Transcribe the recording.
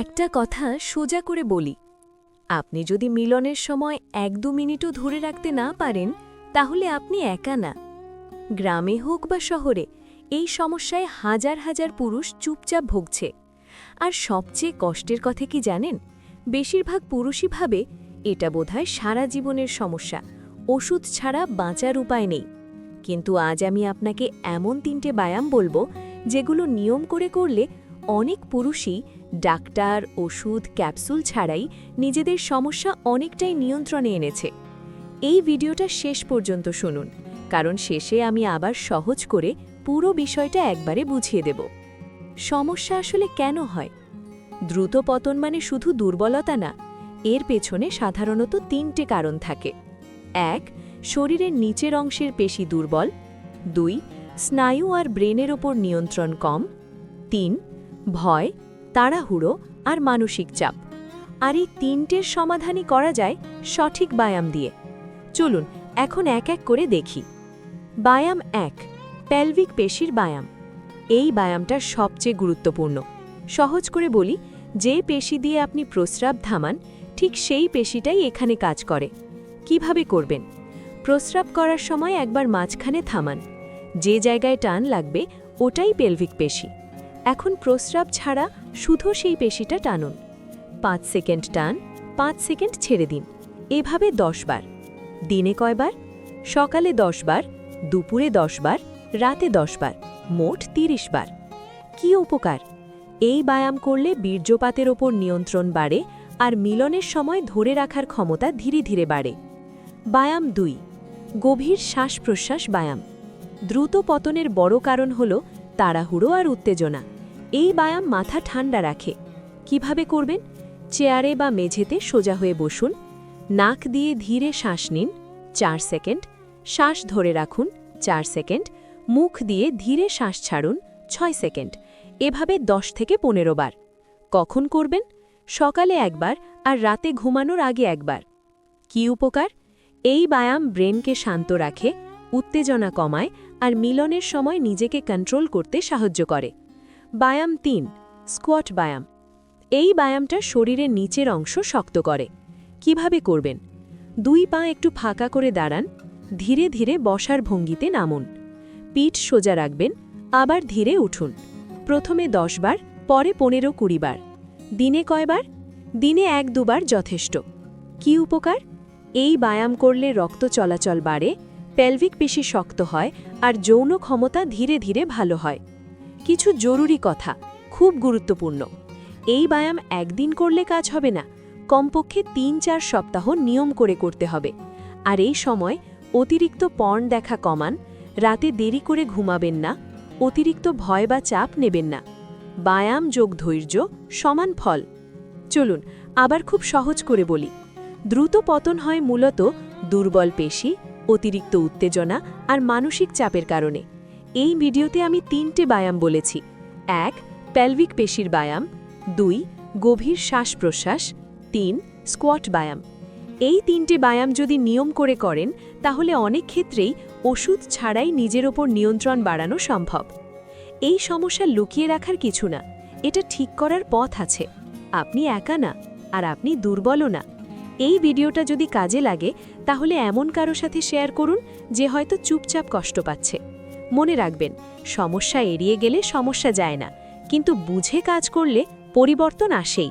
একটা কথা সোজা করে বলি। আপনি যদি মিলনের সময় এক দু মিনিটও ধরে রাখতে না পারেন, তাহলে আপনি একা না। গ্রামে হোক বা শহরে, এই সমস্যায় হাজার হাজার পুরুষ চুপচাপ ভুগছে। আর সবচেয়ে কষ্টের কথা কি জানেন? বেশিরভাগ পুরুষই ভাবে, এটা বোধহয় সারা জীবনের সমস্যা, ওষুধ ছাড়া বাঁচার উপায় নেই। কিন্তু আজ আমি আপনাকে এমন তিনটে ব্যায়াম বলব, যেগুলো নিয়ম করে করলে অনেক পুরুষই ডাক্তার, ওষুধ, ক্যাপসুল ছাড়াই নিজেদের সমস্যা অনেকটাই নিয়ন্ত্রণে এনেছে। এই ভিডিওটা শেষ পর্যন্ত শুনুন, কারণ শেষে আমি আবার সহজ করে পুরো বিষয়টা একবারে বুঝিয়ে দেব। সমস্যা আসলে কেন হয়? দ্রুত পতন মানে শুধু দুর্বলতা না, এর পেছনে সাধারণত তিনটে কারণ থাকে। এক, শরীরের নিচের অংশের পেশি দুর্বল। দুই, স্নায়ু আর ব্রেনের ওপর নিয়ন্ত্রণ কম। তিন, ভয় তাড়াহুড়ো আর মানসিক চাপ। আর এই তিনটের সমাধানই করা যায় সঠিক ব্যায়াম দিয়ে। চলুন, এখন এক এক করে দেখি। ব্যায়াম এক প্যালভিক পেশির ব্যায়াম এই ব্যায়ামটা সবচেয়ে গুরুত্বপূর্ণ। সহজ করে বলি, যে পেশি দিয়ে আপনি প্রস্রাব থামান ঠিক সেই পেশিটাই এখানে কাজ করে। কীভাবে করবেন? প্রস্রাব করার সময় একবার মাঝখানে থামান। যে জায়গায় টান লাগবে, ওটাই পেলভিক পেশি। এখন প্রস্রাব ছাড়া শুধু সেই পেশিটা টানুন। পাঁচ সেকেন্ড টান, পাঁচ সেকেন্ড ছেড়ে দিন। এভাবে দশ বার। দিনে কয়বার? সকালে দশ বার, দুপুরে দশ বার, রাতে দশ বার, মোট তিরিশ বার। কি উপকার? এই ব্যায়াম করলে বীর্যপাতের ওপর নিয়ন্ত্রণ বাড়ে আর মিলনের সময় ধরে রাখার ক্ষমতা ধীরে ধীরে বাড়ে। ব্যায়াম দুই, গভীর শ্বাস প্রশ্বাস ব্যায়াম। দ্রুত পতনের বড় কারণ হল তাড়াহুড়ো আর উত্তেজনা। এই ব্যায়াম মাথা ঠান্ডা রাখে। কীভাবে করবেন? চেয়ারে বা মেঝেতে সোজা হয়ে বসুন। নাক দিয়ে ধীরে শ্বাস নিন, চার সেকেন্ড। শ্বাস ধরে রাখুন, চার সেকেন্ড। মুখ দিয়ে ধীরে শ্বাস ছাড়ুন, ছয় সেকেন্ড। এভাবে দশ থেকে পনেরো বার। কখন করবেন? সকালে একবার আর রাতে ঘুমানোর আগে একবার। কি উপকার? এই ব্যায়াম ব্রেনকে শান্ত রাখে, উত্তেজনা কমায় আর মিলনের সময় নিজেকে কন্ট্রোল করতে সাহায্য করে। ব্যায়াম তিন, স্কোয়াট ব্যায়াম এই ব্যায়ামটা শরীরের নিচের অংশ শক্ত করে। কীভাবে করবেন? দুই পা একটু ফাঁকা করে দাঁড়ান, ধীরে ধীরে বসার ভঙ্গিতে নামুন। পিঠ সোজা রাখবেন, আবার ধীরে উঠুন। প্রথমে দশ বার, পরে পনেরো কুড়ি বার। দিনে কয়বার দিনে এক দুবার যথেষ্ট। কি উপকার? এই ব্যায়াম করলে রক্ত চলাচল বাড়ে, পেলভিক পেশি শক্ত হয়, আর যৌন ক্ষমতা ধীরে ধীরে ভালো হয়। কিছু জরুরি কথা, খুব গুরুত্বপূর্ণ। এই ব্যায়াম একদিন করলে কাজ হবে না, কমপক্ষে তিন চার সপ্তাহ নিয়ম করে করতে হবে। আর এই সময় অতিরিক্ত পর্ন দেখা কমান, রাতে দেরি করে ঘুমাবেন না, অতিরিক্ত ভয় বা চাপ নেবেন না। ব্যায়াম যোগ ধৈর্য, সমান ফল। চলুন, আবার খুব সহজ করে বলি। দ্রুত পতন হয় মূলত দুর্বল পেশি, অতিরিক্ত উত্তেজনা আর মানসিক চাপের কারণে। এই ভিডিওতে আমি তিনটে ব্যায়াম বলেছি। এক প্যালভিক পেশির ব্যায়াম। দুই, গভীর শ্বাস প্রশ্বাস তিন স্কোয়াট ব্যায়াম। এই তিনটে ব্যায়াম যদি নিয়ম করে করেন, তাহলে অনেক ক্ষেত্রেই ওষুধ ছাড়াই নিজের ওপর নিয়ন্ত্রণ বাড়ানো সম্ভব। এই সমস্যা লুকিয়ে রাখার কিছু না, এটা ঠিক করার পথ আছে। আপনি একা না, আর আপনি দুর্বলও না। এই ভিডিওটা যদি কাজে লাগে, তাহলে এমন কারও সাথে শেয়ার করুন, যে হয়তো চুপচাপ কষ্ট পাচ্ছে। মনে রাখবেন সমস্যা এড়িয়ে গেলে সমস্যা যায় না। কিন্তু বুঝে কাজ করলে পরিবর্তন আসেই।